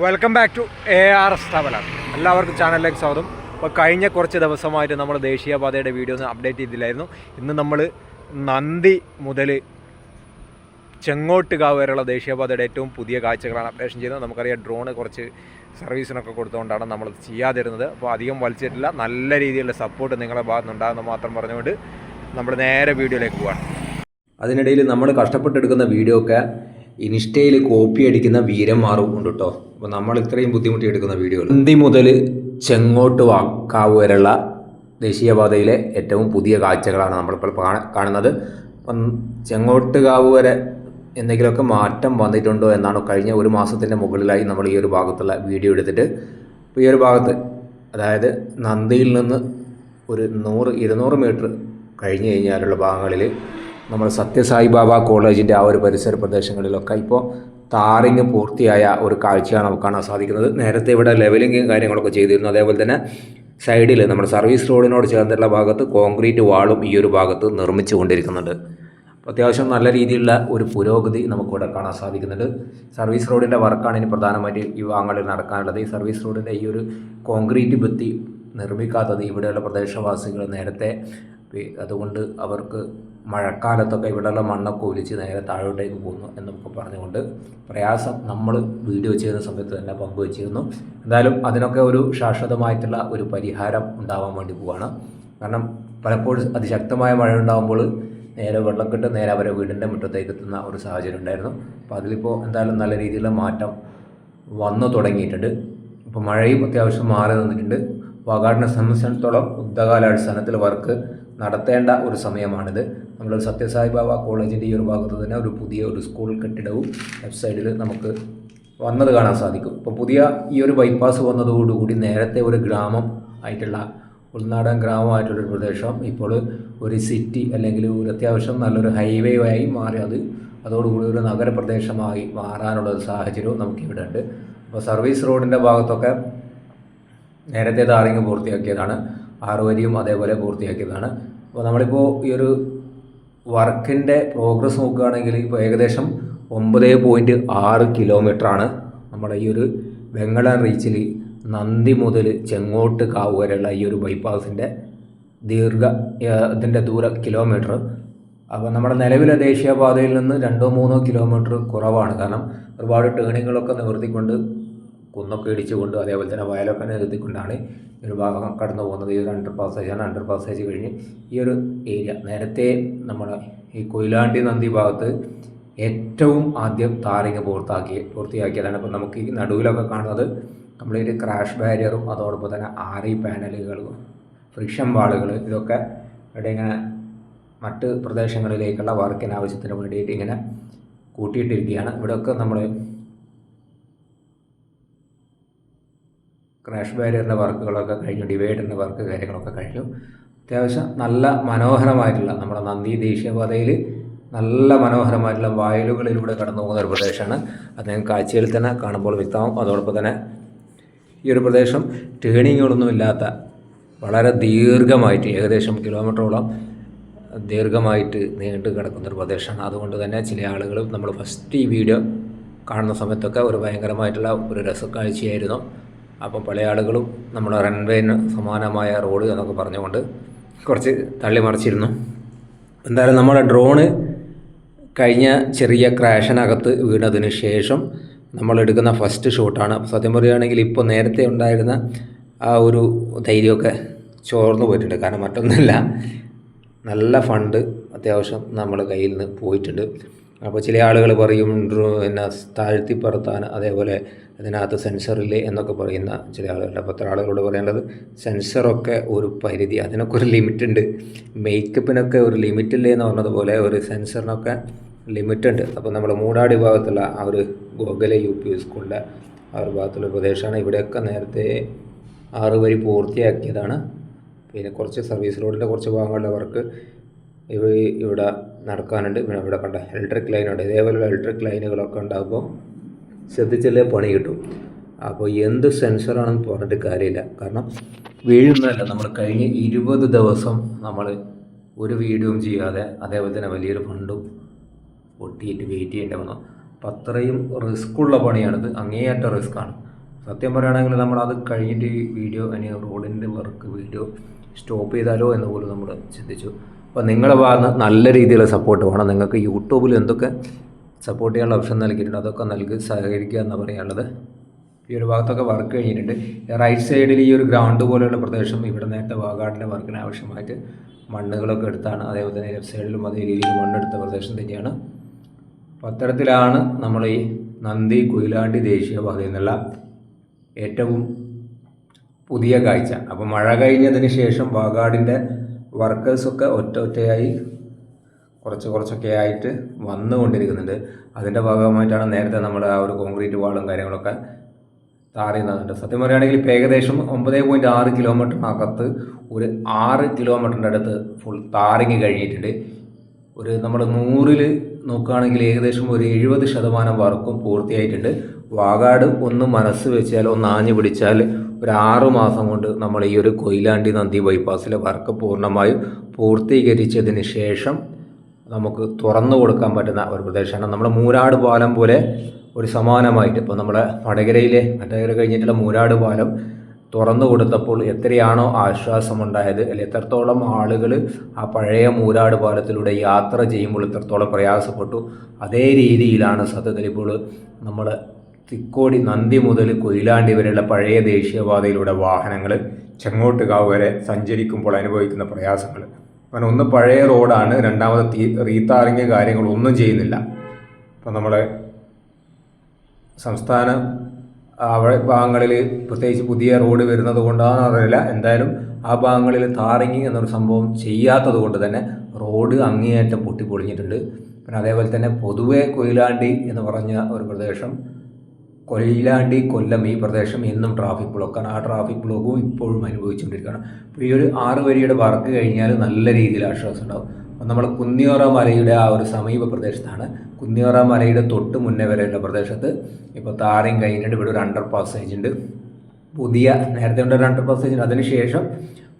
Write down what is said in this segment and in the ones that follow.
Welcome back to A R S traveller എല്ലാവർക്കും ചാനലിലേക്ക് സ്വാഗതം. അപ്പോൾ കഴിഞ്ഞ കുറച്ച് ദിവസമായിട്ട് നമ്മൾ ദേശീയപാതയുടെ വീഡിയോ ഒന്ന് അപ്ഡേറ്റ് ചെയ്തില്ലായിരുന്നു. ഇന്ന് നമ്മൾ നന്ദി മുതൽ ചെങ്ങോട്ടുകാവ് വരെയുള്ള ദേശീയപാതയുടെ ഏറ്റവും പുതിയ കാഴ്ചകളാണ് അപ്ഡേഷൻ ചെയ്യുന്നത്. നമുക്കറിയാം ഡ്രോണ് കുറച്ച് സർവീസിനൊക്കെ കൊടുത്തുകൊണ്ടാണ് നമ്മൾ ചെയ്യാതിരുന്നത്. അപ്പോൾ അധികം വലിച്ചിട്ടില്ല. നല്ല രീതിയിലുള്ള സപ്പോർട്ട് നിങ്ങളുടെ ഭാഗത്ത് നിന്നുണ്ടാകുന്ന മാത്രം പറഞ്ഞുകൊണ്ട് നമ്മൾ നേരെ വീഡിയോയിലേക്ക് പോവാണ്. അതിനിടയിൽ നമ്മൾ കഷ്ടപ്പെട്ടെടുക്കുന്ന വീഡിയോ ഒക്കെ ഇൻസ്റ്റയിൽ കോപ്പി അടിക്കുന്ന വീരന്മാറും ഉണ്ട് കേട്ടോ അപ്പോൾ നമ്മൾ ഇത്രയും ബുദ്ധിമുട്ടി എടുക്കുന്ന വീഡിയോകൾ. ഹിന്ദി മുതൽ ചെങ്ങോട്ട് വാക്കാവ് വരെയുള്ള ദേശീയപാതയിലെ ഏറ്റവും പുതിയ കാഴ്ചകളാണ് നമ്മളിപ്പോൾ കാണ- കാണുന്നത്. അപ്പം ചെങ്ങോട്ടുകാവ് വരെ എന്തെങ്കിലുമൊക്കെ മാറ്റം വന്നിട്ടുണ്ടോ എന്നാണ് കഴിഞ്ഞ ഒരു മാസത്തിന്റെ മുകളിലായി നമ്മൾ ഈ ഒരു ഭാഗത്തുള്ള വീഡിയോ എടുത്തിട്ട്. ഈ ഒരു ഭാഗത്ത് അതായത് നന്ദിയിൽ നിന്ന് ഒരു നൂറ് ഇരുന്നൂറ് മീറ്റർ കഴിഞ്ഞ് കഴിഞ്ഞാലുള്ള ഭാഗങ്ങളിൽ നമ്മൾ സത്യസായി ബാബ കോളേജിന്റെ ആ ഒരു പരിസര പ്രദേശങ്ങളിലൊക്കെ ഇപ്പോൾ താറിങ് പൂർത്തിയായ ഒരു കാഴ്ചയാണ് നമുക്ക് കാണാൻ സാധിക്കുന്നത്. നേരത്തെ ഇവിടെ ലെവലിങ്ങും കാര്യങ്ങളൊക്കെ ചെയ്തിരുന്നു. അതേപോലെ തന്നെ സൈഡിൽ നമ്മുടെ സർവീസ് റോഡിനോട് ചേർന്നുള്ള ഭാഗത്ത് കോൺക്രീറ്റ് വാളും ഈ ഒരു ഭാഗത്ത് നിർമ്മിച്ചു കൊണ്ടിരിക്കുന്നുണ്ട്. അത്യാവശ്യം നല്ല രീതിയിലുള്ള ഒരു പുരോഗതി നമുക്കിവിടെ കാണാൻ സാധിക്കുന്നുണ്ട്. സർവീസ് റോഡിന്റെ വർക്കാണ് ഇനി പ്രധാനമായിട്ട് ഈ ഭാഗങ്ങളിൽ നടക്കാനുള്ളത്. ഈ സർവീസ് റോഡിന്റെ ഈ ഒരു കോൺക്രീറ്റ് ഭിത്തി നിർമ്മിക്കാത്തത് ഇവിടെയുള്ള പ്രദേശവാസികൾ നേരത്തെ അതുകൊണ്ട് അവർക്ക് മഴക്കാലത്തൊക്കെ ഇവിടെയുള്ള മണ്ണൊക്കെ ഒലിച്ച് നേരെ താഴോട്ടേക്ക് പോകുന്നു എന്നൊക്കെ പറഞ്ഞുകൊണ്ട് പ്രയാസം നമ്മൾ വീഡിയോ ചെയ്യുന്ന സമയത്ത് തന്നെ പങ്കുവച്ചിരുന്നു. എന്തായാലും അതിനൊക്കെ ഒരു ശാശ്വതമായിട്ടുള്ള ഒരു പരിഹാരം ഉണ്ടാവാൻ വേണ്ടി പോവാണ്. കാരണം പലപ്പോഴും അതിശക്തമായ മഴ ഉണ്ടാകുമ്പോൾ നേരെ വെള്ളക്കെട്ട് നേരെ അവരെ വീടിന്റെ മുറ്റത്തേക്ക് എത്തുന്ന ഒരു സാഹചര്യം ഉണ്ടായിരുന്നു. അപ്പോൾ അതിലിപ്പോൾ എന്തായാലും നല്ല രീതിയിലുള്ള മാറ്റം വന്നു തുടങ്ങിയിട്ടുണ്ട്. ഇപ്പോൾ മഴയും അത്യാവശ്യം മാറി നിന്നിട്ടുണ്ട്. വാഗാടിനെ സംബന്ധിച്ചിടത്തോളം യുദ്ധകാലാടിസ്ഥാനത്തിൽ വർക്ക് നടത്തേണ്ട ഒരു സമയമാണിത്. നമ്മൾ സത്യസായി ബാബ കോളേജിന്റെ ഈ ഒരു ഭാഗത്ത് തന്നെ ഒരു പുതിയ ഒരു സ്കൂൾ കെട്ടിടവും സൈഡിൽ നമുക്ക് വന്നത് കാണാൻ സാധിക്കും. ഇപ്പോൾ പുതിയ ഈ ഒരു ബൈപ്പാസ് വന്നതോടുകൂടി നേരത്തെ ഒരു ഗ്രാമം ആയിട്ടുള്ള ഉൾനാടൻ ഗ്രാമമായിട്ടുള്ളൊരു പ്രദേശം ഇപ്പോൾ ഒരു സിറ്റി അല്ലെങ്കിൽ ഒരു അത്യാവശ്യം നല്ലൊരു ഹൈവേ ആയി മാറി അത് അതോടുകൂടി ഒരു നഗരപ്രദേശമായി മാറാനുള്ള ഒരു സാഹചര്യവും നമുക്കിവിടെ ഉണ്ട്. അപ്പോൾ സർവീസ് റോഡിന്റെ ഭാഗത്തൊക്കെ നേരത്തെ ടാറിങ് പൂർത്തിയാക്കിയതാണ്. ആറുവരിയും അതേപോലെ പൂർത്തിയാക്കിയതാണ്. അപ്പോൾ നമ്മളിപ്പോൾ ഈ ഒരു വർക്കിന്റെ പ്രോഗ്രസ് നോക്കുകയാണെങ്കിൽ ഇപ്പോൾ ഏകദേശം ഒമ്പത് പോയിന്റ് ആറ് കിലോമീറ്ററാണ് നമ്മുടെ ഈ ഒരു വെങ്ങള റീച്ചിൽ നന്ദി മുതൽ ചെങ്ങോട്ട് കാവ് വരെയുള്ള ഈ ഒരു ബൈപ്പാസിന്റെ ദീർഘ ഇതിന്റെ ദൂര കിലോമീറ്റർ. അപ്പോൾ നമ്മുടെ നിലവിലെ ദേശീയപാതയിൽ നിന്ന് രണ്ടോ മൂന്നോ കിലോമീറ്റർ കുറവാണ്. കാരണം ഒരുപാട് ടേണിങ്ങുകളൊക്കെ നിവർത്തിക്കൊണ്ട് കുന്നൊക്കെ ഇടിച്ചുകൊണ്ട് അതേപോലെ തന്നെ വയലൊക്കെ നികത്തിക്കൊണ്ടാണ് ഒരു ഭാഗം കടന്നു പോകുന്നത്. ഈ ഒരു അണ്ടർ പാസേജാണ് അണ്ടർ പാസേജ് കഴിഞ്ഞ് ഈ ഒരു ഏരിയ നേരത്തെ നമ്മുടെ ഈ കൊയിലാണ്ടി നന്ദി ഭാഗത്ത് ഏറ്റവും ആദ്യം താറിങ് പൂർത്താക്കി പൂർത്തിയാക്കിയതാണ്. അപ്പോൾ നമുക്ക് ഈ നടുവിലൊക്കെ കാണുന്നത് നമ്മുടെ ഒരു ക്രാഷ് ബാരിയറും അതോടൊപ്പം തന്നെ ആറി പാനലുകളും ഫ്രിക്ഷൻ വാളുകൾ ഇതൊക്കെ ഇവിടെ ഇങ്ങനെ മറ്റ് പ്രദേശങ്ങളിലേക്കുള്ള വർക്കിന് ആവശ്യത്തിന് വേണ്ടിയിട്ട് ഇങ്ങനെ കൂട്ടിയിട്ടിരിക്കുകയാണ്. ഇവിടെയൊക്കെ നമ്മൾ ക്രാഷ് ബാരിയറിന്റെ വർക്കുകളൊക്കെ കഴിഞ്ഞു ഡിവൈഡറിന്റെ വർക്ക് കാര്യങ്ങളൊക്കെ കഴിഞ്ഞു. അത്യാവശ്യം നല്ല മനോഹരമായിട്ടുള്ള നമ്മുടെ നന്ദി ദേശീയപാതയിൽ നല്ല മനോഹരമായിട്ടുള്ള വയലുകളിലൂടെ കടന്നു പോകുന്ന ഒരു പ്രദേശമാണ്. അത് നിങ്ങൾക്ക് കാഴ്ചയിൽ തന്നെ കാണുമ്പോൾ വ്യക്തമാവും. അതോടൊപ്പം തന്നെ ഈ ഒരു പ്രദേശം ടേണിങ്ങുകളൊന്നുമില്ലാത്ത വളരെ ദീർഘമായിട്ട് ഏകദേശം കിലോമീറ്ററോളം ദീർഘമായിട്ട് നീണ്ടു കിടക്കുന്ന ഒരു പ്രദേശമാണ്. അതുകൊണ്ട് തന്നെ ചില ആളുകൾ നമ്മൾ ഫസ്റ്റ് ഈ വീഡിയോ കാണുന്ന സമയത്തൊക്കെ ഒരു ഭയങ്കരമായിട്ടുള്ള ഒരു രസക്കാഴ്ചയായിരുന്നു. അപ്പം പല ആളുകളും നമ്മുടെ റൺവേന് സമാനമായ റോഡ് എന്നൊക്കെ പറഞ്ഞുകൊണ്ട് കുറച്ച് തള്ളി മറിച്ചിരുന്നു എന്തായാലും നമ്മുടെ ഡ്രോണ് കഴിഞ്ഞ ചെറിയ ക്രാഷിനകത്ത് വീണതിന് ശേഷം നമ്മൾ എടുക്കുന്ന ഫസ്റ്റ് ഷോട്ടാണ്. അപ്പോൾ സത്യം പറയുകയാണെങ്കിൽ ഇപ്പോൾ നേരത്തെ ഉണ്ടായിരുന്ന ആ ഒരു ധൈര്യമൊക്കെ ചോർന്നു പോയിട്ടുണ്ട്. കാരണം മറ്റൊന്നുമില്ല നല്ല ഫണ്ട് അത്യാവശ്യം നമ്മുടെ കയ്യിൽ നിന്ന് പോയിട്ടുണ്ട്. അപ്പോൾ ചില ആളുകൾ പറയും എന്നാ പിന്നെ താഴ്ത്തി പറത്താൻ അതേപോലെ അതിനകത്ത് സെൻസറില്ലേ എന്നൊക്കെ പറയുന്ന ചില ആളുകളുടെ അപ്പോൾ അത്ര ആളുകളോട് പറയേണ്ടത് സെൻസറൊക്കെ ഒരു പരിധി അതിനൊക്കെ ഒരു ലിമിറ്റ് ഉണ്ട്. മേക്കപ്പിനൊക്കെ ഒരു ലിമിറ്റ് ഇല്ലേ എന്ന് പറഞ്ഞതുപോലെ ഒരു സെൻസറിനൊക്കെ ലിമിറ്റ് ഉണ്ട്. അപ്പോൾ നമ്മുടെ മൂടാടി ഭാഗത്തുള്ള ആ ഒരു ഗോകലെ യു പി സ്കൂളിന്റെ ആ ഒരു ഭാഗത്തുള്ള പ്രദേശമാണ്. ഇവിടെയൊക്കെ നേരത്തെ ആറ് വരി പൂർത്തിയാക്കിയതാണ്. പിന്നെ കുറച്ച് സർവീസ് റോഡിന്റെ കുറച്ച് ഭാഗങ്ങളുടെ വർക്ക് ഇവ ഇവിടെ നടക്കാനുണ്ട്. പിന്നെ ഇവിടെ കണ്ട ഇലക്ട്രിക് ലൈനുണ്ട് ഇതേപോലെയുള്ള ഇലക്ട്രിക് ലൈനുകളൊക്കെ ഉണ്ടാകുമ്പോൾ ശ്രദ്ധിച്ചല്ലേ പണി കിട്ടും. അപ്പോൾ എന്ത് സെൻസറാണെന്ന് പറഞ്ഞിട്ട് കാര്യമില്ല. കാരണം വീഴുന്നതല്ല. നമ്മൾ കഴിഞ്ഞ ഇരുപത് ദിവസം നമ്മൾ ഒരു വീഡിയോയും ചെയ്യാതെ അതേപോലെ തന്നെ വലിയൊരു ഫണ്ടും പൊട്ടിയിട്ട് വെയിറ്റ് ചെയ്യേണ്ടി വന്നു. അപ്പം അത്രയും റിസ്ക്കുള്ള പണിയാണിത്. അങ്ങേയറ്റ റിസ്ക്കാണ് സത്യം പറയുകയാണെങ്കിൽ നമ്മളത് കഴിഞ്ഞിട്ട് വീഡിയോ അല്ലെങ്കിൽ റോഡിന്റെ വർക്ക് വീഡിയോ സ്റ്റോപ്പ് ചെയ്താലോ എന്ന് പോലും നമ്മൾ ചിന്തിച്ചു. അപ്പോൾ നിങ്ങളുടെ ഭാഗത്ത് നല്ല രീതിയിലുള്ള സപ്പോർട്ട് വേണം. നിങ്ങൾക്ക് യൂട്യൂബിൽ എന്തൊക്കെ സപ്പോർട്ട് ചെയ്യാനുള്ള ഓപ്ഷൻ നൽകിയിട്ടുണ്ട് അതൊക്കെ നൽകി സഹകരിക്കുക എന്ന് പറയാനുള്ളത്. ഈ ഒരു ഭാഗത്തൊക്കെ വർക്ക് കഴിഞ്ഞിട്ടുണ്ട്. റൈറ്റ് സൈഡിൽ ഈ ഒരു ഗ്രൗണ്ട് പോലെയുള്ള പ്രദേശം ഇവിടെ നേരത്തെ വാഗാടിന്റെ വർക്കിന് ആവശ്യമായിട്ട് മണ്ണുകളൊക്കെ എടുത്താണ്. അതേപോലെ തന്നെ ലെഫ്റ്റ് സൈഡിലും അതേ രീതിയിൽ മണ്ണെടുത്ത പ്രദേശം തന്നെയാണ്. അപ്പോൾ അത്തരത്തിലാണ് നമ്മൾ ഈ നന്ദി കുയിലാണ്ടി ദേശീയപാതയിൽ നിന്നുള്ള ഏറ്റവും പുതിയ കാഴ്ച. അപ്പോൾ മഴ കഴിഞ്ഞതിന് ശേഷം വാഗാടിന്റെ വർക്കേഴ്സൊക്കെ ഒറ്റ ഒറ്റയായി കുറച്ച് കുറച്ചൊക്കെ ആയിട്ട് വന്നുകൊണ്ടിരിക്കുന്നുണ്ട്. അതിന്റെ ഭാഗമായിട്ടാണ് നേരത്തെ നമ്മൾ ആ ഒരു കോൺക്രീറ്റ് വാളും കാര്യങ്ങളൊക്കെ താറിയുന്നുണ്ട് സത്യം പറയുകയാണെങ്കിൽ ഇപ്പോൾ ഏകദേശം ഒമ്പത് പോയിന്റ് ആറ് കിലോമീറ്ററിനകത്ത് ഒരു ആറ് കിലോമീറ്ററിന്റെ അടുത്ത് ഫുൾ താറിങ് കഴിഞ്ഞിട്ടുണ്ട്. ഒരു നമ്മൾ നൂറിൽ നോക്കുകയാണെങ്കിൽ ഏകദേശം ഒരു എഴുപത് ശതമാനം വർക്കും പൂർത്തിയായിട്ടുണ്ട്. വാഗാട് ഒന്ന് മനസ്സ് വെച്ചാൽ ഒന്ന് ആഞ്ഞു പിടിച്ചാൽ ഒരു ആറു മാസം കൊണ്ട് നമ്മൾ ഈ ഒരു കൊയിലാണ്ടി നന്ദി ബൈപ്പാസിലെ വർക്ക് പൂർണമായും പൂർത്തീകരിച്ചതിന് ശേഷം നമുക്ക് തുറന്നു കൊടുക്കാൻ പറ്റുന്ന ഒരു പ്രദേശമാണ്. നമ്മുടെ മൂരാട് പാലം പോലെ ഒരു സമാനമായിട്ട് ഇപ്പോൾ നമ്മുടെ വടകരയിലെ വടകര കഴിഞ്ഞിട്ടുള്ള മൂരാട് പാലം തുറന്നു കൊടുത്തപ്പോൾ എത്രയാണോ ആശ്വാസമുണ്ടായത്. അല്ലെ എത്രത്തോളം ആളുകൾ ആ പഴയ മൂരാട് പാലത്തിലൂടെ യാത്ര ചെയ്യുമ്പോൾ എത്രത്തോളം പ്രയാസപ്പെട്ടു. അതേ രീതിയിലാണ് സത്യത്തിൽ ഇപ്പോൾ നമ്മൾ തിക്കോടി നന്ദി മുതൽ കൊയിലാണ്ടി വരെയുള്ള പഴയ ദേശീയപാതയിലൂടെ വാഹനങ്ങൾ ചെങ്ങോട്ടുകാവ് വരെ സഞ്ചരിക്കുമ്പോൾ അനുഭവിക്കുന്ന പ്രയാസങ്ങൾ അങ്ങനെ ഒന്ന് പഴയ റോഡാണ് രണ്ടാമത് തീ റീത്താറിങ് കാര്യങ്ങളൊന്നും ചെയ്യുന്നില്ല. അപ്പം നമ്മളെ സംസ്ഥാന അവിടെ ഭാഗങ്ങളിൽ പ്രത്യേകിച്ച് പുതിയ റോഡ് വരുന്നത് കൊണ്ടാണെന്ന് അറിയില്ല. എന്തായാലും ആ ഭാഗങ്ങളിൽ താറിങ് എന്നൊരു സംഭവം ചെയ്യാത്തത് കൊണ്ട് തന്നെ റോഡ് അങ്ങേയറ്റം പൊട്ടിപ്പൊളിഞ്ഞിട്ടുണ്ട്. പിന്നെ അതേപോലെ തന്നെ പൊതുവെ കൊയിലാണ്ടി എന്ന് പറഞ്ഞ ഒരു പ്രദേശം കൊയിലാണ്ടി കൊല്ലം ഈ പ്രദേശം എന്നും ട്രാഫിക് ബ്ലോക്കാണ് ആ ട്രാഫിക് ബ്ലോക്കും ഇപ്പോഴും അനുഭവിച്ചുകൊണ്ടിരിക്കുകയാണ്. ഈ ഒരു ആറ് വരിയുടെ വർക്ക് കഴിഞ്ഞാൽ നല്ല രീതിയിൽ ആശ്വാസം അപ്പോൾ നമ്മൾ കുന്നിയോറ മലയുടെ ആ ഒരു സമീപ പ്രദേശത്താണ്. കുന്നിയോറ മലയുടെ തൊട്ട് മുന്നേ വരെയുള്ള പ്രദേശത്ത് ഇപ്പോൾ താഴെയും കഴിഞ്ഞിട്ട് ഇവിടെ ഒരു അണ്ടർ പാസേജ് ഉണ്ട്. പുതിയ നേരത്തെ ഉണ്ട് ഒരു അണ്ടർ പാസേജ് ഉണ്ട് അതിനുശേഷം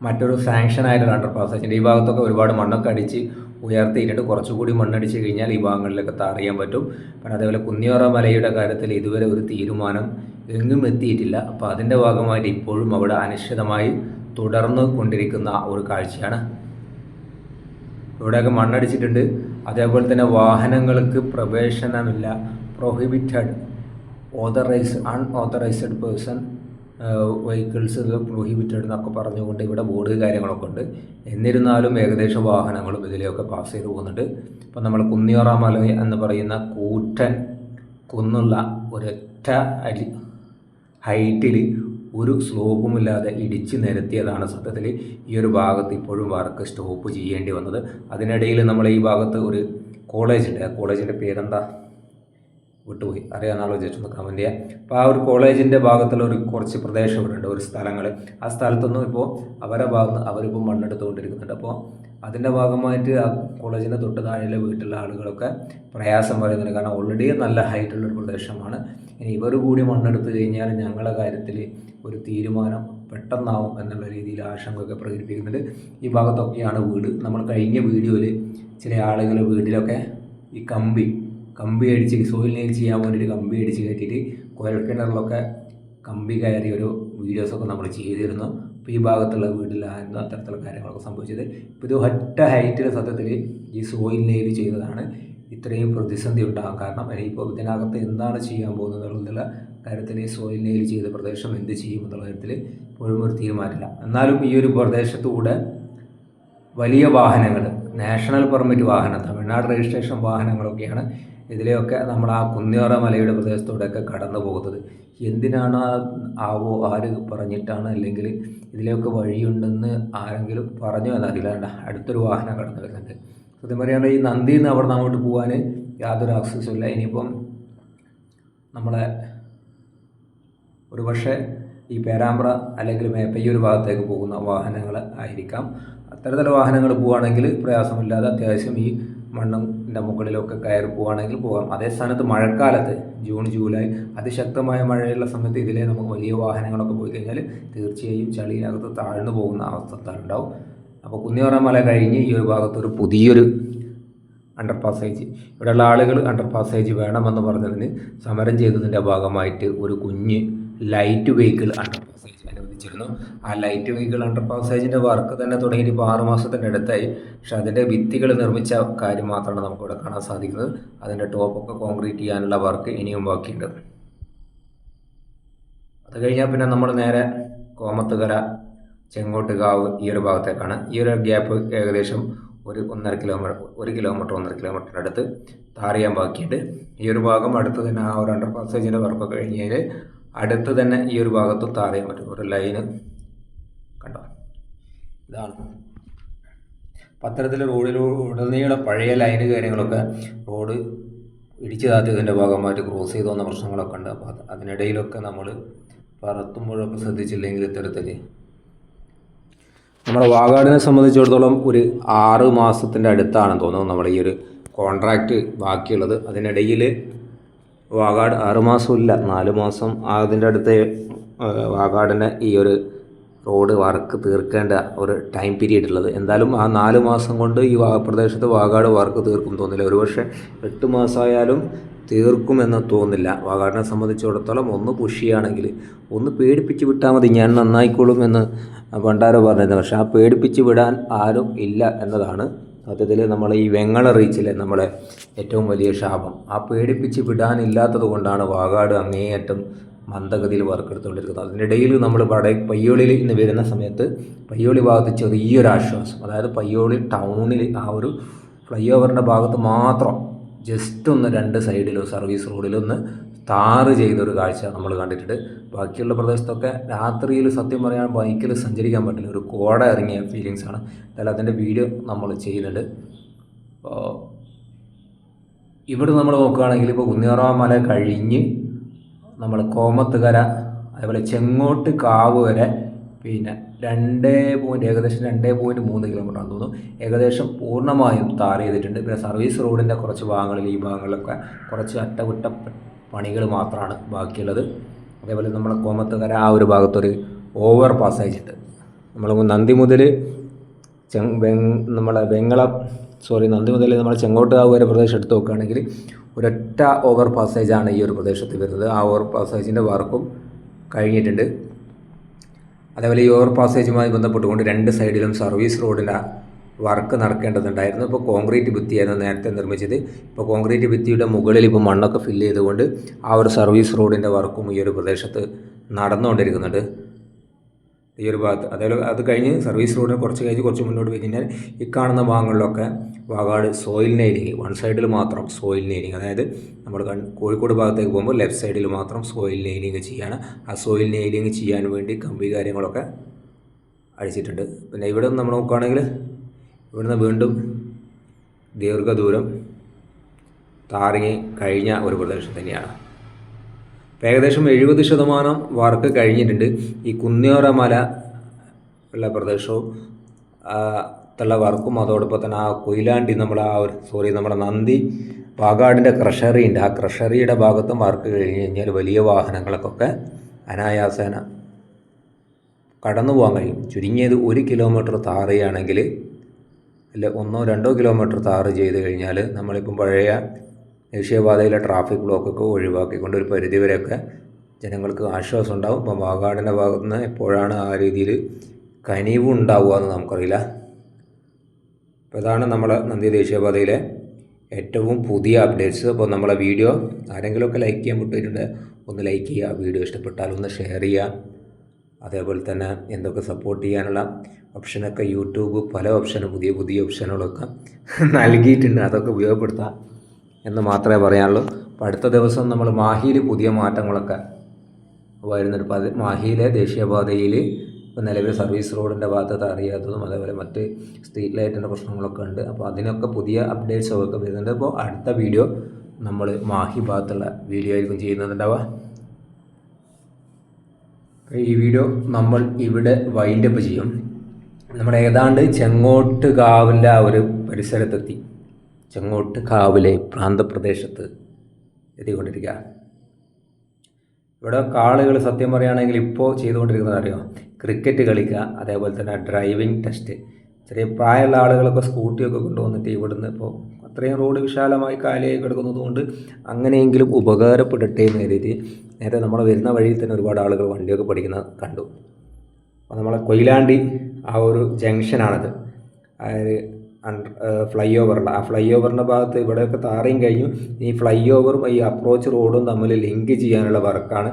മറ്റൊരു സാങ്ഷൻ ആയിട്ടുള്ള അണ്ടർ പാസേജ് ഉണ്ട്. ഈ ഭാഗത്തൊക്കെ ഒരുപാട് മണ്ണൊക്കെ അടിച്ച് ഉയർത്തിയിട്ടുണ്ട്. കുറച്ചുകൂടി മണ്ണടിച്ച് കഴിഞ്ഞാൽ ഈ ഭാഗങ്ങളിലൊക്കെ താറിയാൻ പറ്റും. പിന്നെ അതേപോലെ കുന്നിയോറ മലയുടെ കാര്യത്തിൽ ഇതുവരെ ഒരു തീരുമാനം എങ്ങും എത്തിയിട്ടില്ല. അപ്പോൾ അതിന്റെ ഭാഗമായിട്ട് ഇപ്പോഴും അവിടെ അനിശ്ചിതമായി തുടർന്നു കൊണ്ടിരിക്കുന്ന ഒരു കാഴ്ചയാണ് ഇവിടെയൊക്കെ മണ്ണടിച്ചിട്ടുണ്ട്. അതേപോലെ തന്നെ വാഹനങ്ങൾക്ക് പ്രവേശനമില്ല. Prohibited authorise unauthorised person vehicles prohibited എന്നൊക്കെ പറഞ്ഞുകൊണ്ട് ഇവിടെ ബോർഡ് കാര്യങ്ങളൊക്കെ ഉണ്ട്. എന്നിരുന്നാലും ഏകദേശം വാഹനങ്ങളും ഇതിലെയൊക്കെ പാസ് ചെയ്ത് പോകുന്നുണ്ട്. ഇപ്പം നമ്മൾ കുന്നിയോറ മല എന്ന് പറയുന്ന കൂറ്റൻ കുന്നുള്ള ഒരൊറ്റ അടി ഹൈറ്റിൽ ഒരു സ്ലോപ്പുമില്ലാതെ ഇടിച്ച് നിരത്തിയതാണ് സത്യത്തിൽ ഈ ഒരു ഭാഗത്ത് ഇപ്പോഴും വർക്ക് സ്റ്റോപ്പ് ചെയ്യേണ്ടി വന്നത്. അതിനിടയിൽ നമ്മൾ ഈ ഭാഗത്ത് ഒരു കോളേജ് ഉണ്ട്. ആ കോളേജിന്റെ പേരെന്താ? വിട്ടുപോയി. അറിയാവുന്ന ആളോ ജസ്റ്റ് ഒന്ന് കമന്റ് ചെയ്യാം. അപ്പോൾ ആ ഒരു കോളേജിന്റെ ഭാഗത്തുള്ള ഒരു കുറച്ച് പ്രദേശം ഇവിടെ ഉണ്ട് ഒരു സ്ഥലങ്ങൾ. ആ സ്ഥലത്തൊന്നും ഇപ്പോൾ അവരെ ഭാഗത്ത് അവരിപ്പോൾ മണ്ണെടുത്തുകൊണ്ടിരിക്കുന്നുണ്ട്. അപ്പോൾ അതിന്റെ ഭാഗമായിട്ട് ആ കോളേജിന്റെ തൊട്ട് താഴെയുള്ള വീട്ടിലുള്ള ആളുകളൊക്കെ പ്രയാസം പറയുന്നുണ്ട്. കാരണം ഓൾറെഡി നല്ല ഹൈറ്റുള്ള ഒരു പ്രദേശമാണ്. ഇനി ഇവർ കൂടി മണ്ണെടുത്ത് കഴിഞ്ഞാൽ ഞങ്ങളുടെ കാര്യത്തിൽ ഒരു തീരുമാനം പെട്ടെന്നാവും എന്നുള്ള രീതിയിൽ ആശങ്കയൊക്കെ പ്രകടിപ്പിക്കുന്നുണ്ട്. ഈ ഭാഗത്തൊക്കെയാണ് വീട്. നമ്മൾ കഴിഞ്ഞ വീഡിയോയിൽ ചില ആളുകൾ വീട്ടിലൊക്കെ ഈ കമ്പി കമ്പി അടിച്ച് സോയിൽ നെയിൽ ചെയ്യാൻ വേണ്ടിയിട്ട് കമ്പി അടിച്ച് കയറ്റിയിട്ട് കുഴൽക്കിണറിലൊക്കെ കമ്പി കയറി ഒരു വീഡിയോസൊക്കെ നമ്മൾ ചെയ്തിരുന്നു. അപ്പോൾ ഈ ഭാഗത്തുള്ള വീട്ടിലായിരുന്നു അത്തരത്തിലുള്ള കാര്യങ്ങളൊക്കെ സംഭവിച്ചത്. ഇപ്പോൾ ഇത് ഒറ്റ ഹൈറ്റിൽ സത്യത്തിൽ ഈ സോയിൽ നെയിൽ ചെയ്തതാണ്. ഇത്രയും പ്രതിസന്ധി ഉണ്ടാകാം. കാരണം ഇനിയിപ്പോൾ ഇതിനകത്ത് എന്താണ് ചെയ്യാൻ പോകുന്നത് എന്നുള്ള കാര്യത്തിൽ ഈ സോയിൽ നെയിൽ ചെയ്ത പ്രദേശം എന്ത് ചെയ്യും എന്നുള്ള കാര്യത്തിൽ ഇപ്പോഴും ഒരു തീരുമാനമില്ല. എന്നാലും ഈ ഒരു പ്രദേശത്തുകൂടെ വലിയ വാഹനങ്ങൾ നാഷണൽ പെർമിറ്റ് വാഹനം തമിഴ്നാട് രജിസ്ട്രേഷൻ വാഹനങ്ങളൊക്കെയാണ് ഇതിലെയൊക്കെ നമ്മൾ ആ കുന്നിയോറ മലയുടെ പ്രദേശത്തൂടെയൊക്കെ കടന്നു പോകുന്നത്. എന്തിനാണ് ആവോ ആര് പറഞ്ഞിട്ടാണ് അല്ലെങ്കിൽ ഇതിലെയൊക്കെ വഴിയുണ്ടെന്ന് ആരെങ്കിലും പറഞ്ഞു എന്നറിയില്ല. അടുത്തൊരു വാഹനം കടന്നു വരുന്നുണ്ട് സത്യം പറയുകയാണെങ്കിൽ ഈ നന്ദിയിൽ നിന്ന് അവിടെ നിന്ന് അങ്ങോട്ട് പോകാൻ യാതൊരു ആക്സസും ഇല്ല. ഇനിയിപ്പം നമ്മളെ ഒരു പക്ഷേ ഈ പേരാമ്പ്ര അല്ലെങ്കിൽ മേപ്പയ്യൂർ ഭാഗത്തേക്ക് പോകുന്ന വാഹനങ്ങൾ ആയിരിക്കാം. അത്തരത്തിലുള്ള വാഹനങ്ങൾ പോവുകയാണെങ്കിൽ പ്രയാസമില്ലാതെ അത്യാവശ്യം ഈ മണ്ണിന്റെ മുകളിലൊക്കെ കയറി പോവുകയാണെങ്കിൽ പോകാം അതേ സ്ഥാനത്ത് മഴക്കാലത്ത് ജൂൺ ജൂലൈ അതിശക്തമായ മഴയുള്ള സമയത്ത് ഇതിലെ നമുക്ക് വലിയ വാഹനങ്ങളൊക്കെ പോയി കഴിഞ്ഞാൽ തീർച്ചയായും ചളിയിനകത്ത് താഴ്ന്നു പോകുന്ന അവസ്ഥ ഉണ്ടാവും അപ്പോൾ കുന്നിയോറ മല കഴിഞ്ഞ് ഈ ഒരു ഭാഗത്തൊരു പുതിയൊരു അണ്ടർ പാസേജ് ഇവിടെയുള്ള ആളുകൾ അണ്ടർ പാസേജ് വേണമെന്ന് പറഞ്ഞതിന് സമരം ചെയ്തതിന്റെ ഭാഗമായിട്ട് ഒരു കുഞ്ഞ് ലൈറ്റ് വെഹിക്കിൾ അണ്ടർ പാസേജ് അനുവദിച്ചിരുന്നു. ആ ലൈറ്റ് വെഹിക്കിൾ അണ്ടർ പാസേജിന്റെ വർക്ക് തന്നെ തുടങ്ങിയിട്ട് ഇപ്പോൾ ആറ് മാസത്തിന്റെ അടുത്തായി. പക്ഷേ അതിന്റെ ഭിത്തികൾ നിർമ്മിച്ച കാര്യം മാത്രമാണ് നമുക്കിവിടെ കാണാൻ സാധിക്കുന്നത്. അതിന്റെ ടോപ്പൊക്കെ കോൺക്രീറ്റ് ചെയ്യാനുള്ള വർക്ക് ഇനിയും ബാക്കിയുണ്ട്. അത് കഴിഞ്ഞാൽ പിന്നെ നമ്മൾ നേരെ കോമത്തുകര ചെങ്ങോട്ടുകാവ് ഈ ഒരു ഭാഗത്തേക്കാണ്. ഈ ഒരു ഗ്യാപ്പ് ഏകദേശം ഒരു ഒന്നര കിലോമീറ്റർ ഒരു കിലോമീറ്റർ ഒന്നര കിലോമീറ്റർ അടുത്ത് താറിയാൻ ബാക്കിയുണ്ട്. ഈ ഒരു ഭാഗം അടുത്ത് തന്നെ ആ ഒരു അണ്ടർ പാസേജിന്റെ വർക്കൊക്കെ കഴിഞ്ഞ് കഴിഞ്ഞാൽ അടുത്ത് തന്നെ ഈ ഒരു ഭാഗത്തും താറിയാൻ പറ്റും. ഒരു ലൈന് കണ്ടോ? ഇതാണ്. പത്തരത്തിൽ റോഡിലുടനീളം പഴയ ലൈന് കാര്യങ്ങളൊക്കെ റോഡ് ഇടിച്ചു താത്തിയതിന്റെ ഭാഗമായിട്ട് ക്രോസ് ചെയ്തു വന്ന പ്രശ്നങ്ങളൊക്കെ ഉണ്ട്. അപ്പോൾ അതിനിടയിലൊക്കെ നമ്മൾ പറത്തുമ്പോഴൊക്കെ ശ്രദ്ധിച്ചില്ലെങ്കിൽ ഇത്തരത്തിൽ നമ്മുടെ വാഗാടിനെ സംബന്ധിച്ചിടത്തോളം ഒരു ആറ് മാസത്തിന്റെ അടുത്താണ് തോന്നുന്നത് നമ്മുടെ ഈ ഒരു കോൺട്രാക്റ്റ് ബാക്കിയുള്ളത്. അതിനിടയിൽ വാഗാട് ആറ് മാസമില്ല നാല് മാസം അതിന്റെ അടുത്ത് വാഗാടിന്റെ ഈ ഒരു റോഡ് വർക്ക് തീർക്കേണ്ട ഒരു ടൈം പീരീഡ് ഉള്ളത്. എന്തായാലും ആ നാല് മാസം കൊണ്ട് ഈ പ്രദേശത്ത് വാഗാട് വർക്ക് തീർക്കും തോന്നില്ല ഒരുപക്ഷെ എട്ട് മാസമായാലും തീർക്കുമെന്ന് തോന്നുന്നില്ല. വാഗാടിനെ സംബന്ധിച്ചിടത്തോളം ഒന്ന് പുഷിയാണെങ്കിൽ ഒന്ന് പേടിപ്പിച്ച് വിട്ടാൽ മതി ഞാൻ നന്നായിക്കോളും എന്ന് പണ്ടാരോ പറഞ്ഞിരുന്നു. പക്ഷേ ആ പേടിപ്പിച്ച് വിടാൻ ആരും ഇല്ല എന്നതാണ് സത്യത്തിൽ നമ്മൾ ഈ വെങ്ങള റീച്ചിലെ നമ്മളെ ഏറ്റവും വലിയ ശാപം. ആ പേടിപ്പിച്ച് വിടാനില്ലാത്തത് കൊണ്ടാണ് വാഗാട് അങ്ങേയറ്റം മന്ദഗതിയിൽ വർക്കെടുത്തുകൊണ്ടിരിക്കുന്നത് അതിനിടയിൽ നമ്മൾ വട പയ്യോളിയിൽ ഇന്ന് വരുന്ന സമയത്ത് പയ്യോളി ഭാഗത്ത് ചെറിയൊരു ആശ്വാസം. അതായത് പയ്യോളി ടൗണിൽ ആ ഒരു ഫ്ലൈ ഓവറിന്റെ ഭാഗത്ത് മാത്രം ജസ്റ്റ് ഒന്ന് രണ്ട് സൈഡിലോ സർവീസ് റോഡിലോ റോഡിലൊന്ന് താറ് ചെയ്തൊരു കാഴ്ച നമ്മൾ കണ്ടിട്ടുണ്ട്. ബാക്കിയുള്ള പ്രദേശത്തൊക്കെ രാത്രിയിൽ സത്യം പറയാൻ ബൈക്കിൽ സഞ്ചരിക്കാൻ പറ്റില്ല. ഒരു കോട ഇറങ്ങിയ ഫീലിങ്സ് ആണ്. എന്തായാലും അതിന്റെ വീഡിയോ നമ്മൾ ചെയ്യുന്നുണ്ട്. ഇവിടെ നമ്മൾ നോക്കുകയാണെങ്കിൽ ഇപ്പോൾ കുന്നിയറ മല കഴിഞ്ഞ് നമ്മൾ കോമത്തുകര അതേപോലെ ചെങ്ങോട്ട് കാവ് വരെ പിന്നെ രണ്ട് പോയിന്റ് ഏകദേശം രണ്ട് പോയിന്റ് മൂന്ന് കിലോമീറ്റർ ആണെന്ന് തോന്നുന്നു. ഏകദേശം പൂർണമായും താർ ചെയ്തിട്ടുണ്ട്. പിന്നെ സർവീസ് റോഡിന്റെ കുറച്ച് ഭാഗങ്ങളിൽ ഈ ഭാഗങ്ങളിലൊക്കെ കുറച്ച് അറ്റകുറ്റ പണികൾ മാത്രമാണ് ബാക്കിയുള്ളത്. അതേപോലെ നമ്മളെ കോമത്തുകര ആ ഒരു ഭാഗത്തൊരു ഓവർ പാസ് അയച്ചിട്ട്. നമ്മൾ നന്ദി മുതൽ ചെങ് വെങ് നമ്മളെ വെങ്ങളം സോറി നന്ദി മുതൽ നമ്മൾ ചെങ്ങോട്ടുകാവ് വരെ പ്രദേശം എടുത്ത് നോക്കുകയാണെങ്കിൽ ഒരൊറ്റ ഓവർ പാസേജാണ് ഈ ഒരു പ്രദേശത്ത് വരുന്നത്. ആ ഓവർ പാസേജിന്റെ വർക്കും കഴിഞ്ഞിട്ടുണ്ട്. അതേപോലെ ഈ ഓവർ പാസേജുമായി ബന്ധപ്പെട്ടുകൊണ്ട് രണ്ട് സൈഡിലും സർവീസ് റോഡിന്റെ വർക്ക് നടക്കേണ്ടതുണ്ടായിരുന്നു. ഇപ്പോൾ കോൺക്രീറ്റ് ഭിത്തിയായിരുന്നു നേരത്തെ നിർമ്മിച്ചത്. ഇപ്പോൾ കോൺക്രീറ്റ് ഭിത്തിയുടെ മുകളിൽ ഇപ്പോൾ മണ്ണൊക്കെ ഫില്ല് ചെയ്തുകൊണ്ട് ആ ഒരു സർവീസ് റോഡിന്റെ വർക്കും ഈ ഒരു പ്രദേശത്ത് നടന്നുകൊണ്ടിരിക്കുന്നുണ്ട്. ഈ ഒരു ഭാഗത്ത്. അതേപോലെ അത് കഴിഞ്ഞ് സർവീസ് റോഡിന് കുറച്ച് കഴിഞ്ഞ് കുറച്ച് മുന്നോട്ട് പോയി കഴിഞ്ഞാൽ ഈ കാണുന്ന ഭാഗങ്ങളിലൊക്കെ വാഗാട് സോയിൽ നെയിലിങ് വൺ സൈഡിൽ മാത്രം സോയിൽ നെയിലിങ് അതായത് നമ്മൾ കോഴിക്കോട് ഭാഗത്തേക്ക് പോകുമ്പോൾ ലെഫ്റ്റ് സൈഡിൽ മാത്രം സോയിൽ നെയിലിങ് ചെയ്യാണ്. ആ സോയിൽ നെയിലിങ് ചെയ്യാൻ വേണ്ടി കമ്പി കാര്യങ്ങളൊക്കെ അടിച്ചിട്ടുണ്ട്. പിന്നെ ഇവിടെ നമ്മൾ നോക്കുകയാണെങ്കിൽ ഇവിടുന്ന് വീണ്ടും ദീർഘദൂരം താറങ്ങി കഴിഞ്ഞ ഒരു പ്രദേശം തന്നെയാണ്. ഏകദേശം എഴുപത് ശതമാനം വർക്ക് കഴിഞ്ഞിട്ടുണ്ട്. ഈ കുന്നിയോറ മല ഉള്ള പ്രദേശവും ഉള്ള വർക്കും അതോടൊപ്പം തന്നെ ആ കൊയിലാണ്ടി നമ്മൾ ആ ഒരു സോറി നമ്മുടെ നന്ദി പാകാടിന്റെ ക്രഷറി ഉണ്ട് ആ ക്രഷറിയുടെ ഭാഗത്തും വർക്ക് കഴിഞ്ഞ് കഴിഞ്ഞാൽ വലിയ വാഹനങ്ങൾക്കൊക്കെ അനായാസേന കടന്നു പോകാൻ കഴിയും. ചുരുങ്ങിയത് ഒരു കിലോമീറ്റർ താറുകയാണെങ്കിൽ അല്ല ഒന്നോ രണ്ടോ കിലോമീറ്റർ താറ് ചെയ്ത് കഴിഞ്ഞാൽ നമ്മളിപ്പം പഴയ ദേശീയപാതയിലെ ട്രാഫിക് ബ്ലോക്കൊക്കെ ഒഴിവാക്കിക്കൊണ്ട് ഒരു പരിധിവരെയൊക്കെ ജനങ്ങൾക്ക് ആശ്വാസം ഉണ്ടാവും. ഇപ്പം വാഗാടിന്റെ ഭാഗത്ത് നിന്ന് എപ്പോഴാണ് ആ രീതിയിൽ കനിവ് ഉണ്ടാവുക എന്ന് നമുക്കറിയില്ല. അപ്പോൾ ഇതാണ് നമ്മളെ നന്ദി ദേശീയപാതയിലെ ഏറ്റവും പുതിയ അപ്ഡേറ്റ്സ് അപ്പോൾ നമ്മളെ വീഡിയോ ആരെങ്കിലുമൊക്കെ ലൈക്ക് ചെയ്യാൻ വിട്ടിട്ടുണ്ട് ഒന്ന് ലൈക്ക് ചെയ്യുക. വീഡിയോ ഇഷ്ടപ്പെട്ടാൽ ഒന്ന് ഷെയർ ചെയ്യുക. അതേപോലെ തന്നെ എന്തൊക്കെ സപ്പോർട്ട് ചെയ്യാനുള്ള ഓപ്ഷനൊക്കെ യൂട്യൂബ് പല ഓപ്ഷനും പുതിയ പുതിയ ഓപ്ഷനുകളൊക്കെ നൽകിയിട്ടുണ്ട്. അതൊക്കെ ഉപയോഗപ്പെടുത്താം. എന്ന് മാത്രമേ പറയാനുള്ളൂ. അപ്പോൾ അടുത്ത ദിവസം നമ്മൾ മാഹിയിൽ പുതിയ മാറ്റങ്ങളൊക്കെ വരുന്നുണ്ട്. അപ്പോൾ അത് മാഹിയിലെ ദേശീയപാതയിൽ ഇപ്പോൾ നിലവിൽ സർവീസ് റോഡിന്റെ ഭാഗത്ത് അറിയാത്തതും അതേപോലെ മറ്റ് സ്ട്രീറ്റ് ലൈറ്റിന്റെ പ്രശ്നങ്ങളൊക്കെ ഉണ്ട്. അപ്പോൾ അതിനൊക്കെ പുതിയ അപ്ഡേറ്റ്സ് ഒക്കെ വരുന്നുണ്ട്. അപ്പോൾ അടുത്ത വീഡിയോ നമ്മൾ മാഹി ഭാഗത്തുള്ള വീഡിയോ ആയിരിക്കും ചെയ്യുന്നുണ്ടാവുക ഈ വീഡിയോ നമ്മൾ ഇവിടെ വൈൻഡപ്പ് ചെയ്യും. നമ്മൾ ഏതാണ്ട് ചെങ്ങോട്ട് കാവിന്റെ ആ ഒരു പരിസരത്തെത്തി. ചെങ്ങോട്ട് കാവിലെ പ്രാന്തപ്രദേശത്ത് എത്തിക്കൊണ്ടിരിക്കുക ഇവിടെ കാളുകൾ സത്യം പറയുകയാണെങ്കിൽ ഇപ്പോൾ ചെയ്തുകൊണ്ടിരിക്കുന്നത് അറിയോ? ക്രിക്കറ്റ് കളിക്കുക അതേപോലെ തന്നെ ഡ്രൈവിംഗ് ടെസ്റ്റ് ചെറിയ പ്രായമുള്ള ആളുകളൊക്കെ സ്കൂട്ടിയൊക്കെ കൊണ്ടുവന്നിട്ട് ഇവിടുന്ന് ഇപ്പോൾ അത്രയും റോഡ് വിശാലമായി കാലിയായി കിടക്കുന്നത് കൊണ്ട് അങ്ങനെയെങ്കിലും ഉപകാരപ്പെടട്ടെ എന്ന് കരുതി നേരെ നമ്മൾ വരുന്ന വഴിയിൽ തന്നെ ഒരുപാട് ആളുകൾ വണ്ടിയൊക്കെ പഠിക്കുന്നത് കണ്ടു. അപ്പോൾ നമ്മളെ കൊയിലാണ്ടി ആ ഒരു ജംഗ്ഷനാണത് അതായത് ഫ്ലൈ ഓവറുള്ള ആ ഫ്ലൈ ഓവറിന്റെ ഭാഗത്ത് ഇവിടെയൊക്കെ താറയും കഴിഞ്ഞു. ഈ ഫ്ലൈ ഓവറും ഈ അപ്രോച്ച് റോഡും തമ്മിൽ ലിങ്ക് ചെയ്യാനുള്ള വർക്കാണ്.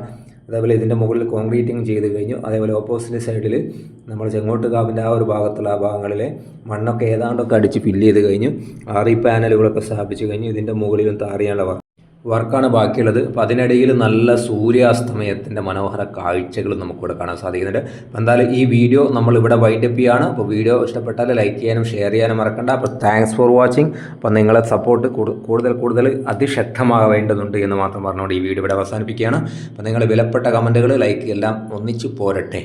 അതേപോലെ ഇതിന്റെ മുകളിൽ കോൺക്രീറ്റിംഗ് ചെയ്ത് കഴിഞ്ഞു. അതേപോലെ ഓപ്പോസിറ്റ് സൈഡിൽ നമ്മൾ ചെങ്ങോട്ട് കാവിന്റെ ആ ഒരു ഭാഗത്തുള്ള ആ ഭാഗങ്ങളിലെ മണ്ണൊക്കെ ഏതാണ്ടൊക്കെ അടിച്ച് ഫില്ല് ചെയ്ത് കഴിഞ്ഞു. ആറി പാനലുകളൊക്കെ സ്ഥാപിച്ച് കഴിഞ്ഞു. ഇതിന്റെ മുകളിലും താറിയാനുള്ള വർക്ക് വർക്കാണ് ബാക്കിയുള്ളത്. അപ്പോൾ അതിനിടയിൽ നല്ല സൂര്യാസ്തമയത്തിന്റെ മനോഹര കാഴ്ചകൾ നമുക്കിവിടെ കാണാൻ സാധിക്കുന്നുണ്ട്. അപ്പോൾ എന്തായാലും ഈ വീഡിയോ നമ്മൾ ഇവിടെ വൈൻഡപ്പ് ചെയ്യാണ്. അപ്പോൾ വീഡിയോ ഇഷ്ടപ്പെട്ടാൽ ലൈക്ക് ചെയ്യാനും ഷെയർ ചെയ്യാനും മറക്കണ്ട. അപ്പോൾ താങ്ക്സ് ഫോർ വാച്ചിങ് അപ്പോൾ നിങ്ങളെ സപ്പോർട്ട് കൂടുതൽ കൂടുതൽ അതിശക്തമാവേണ്ടതുണ്ട് എന്ന് മാത്രം പറഞ്ഞുകൊണ്ട് ഈ വീഡിയോ ഇവിടെ അവസാനിപ്പിക്കുകയാണ്. അപ്പോൾ നിങ്ങൾ വിലപ്പെട്ട കമന്റുകൾ ലൈക്ക് എല്ലാം ഒന്നിച്ച് പോരട്ടെ.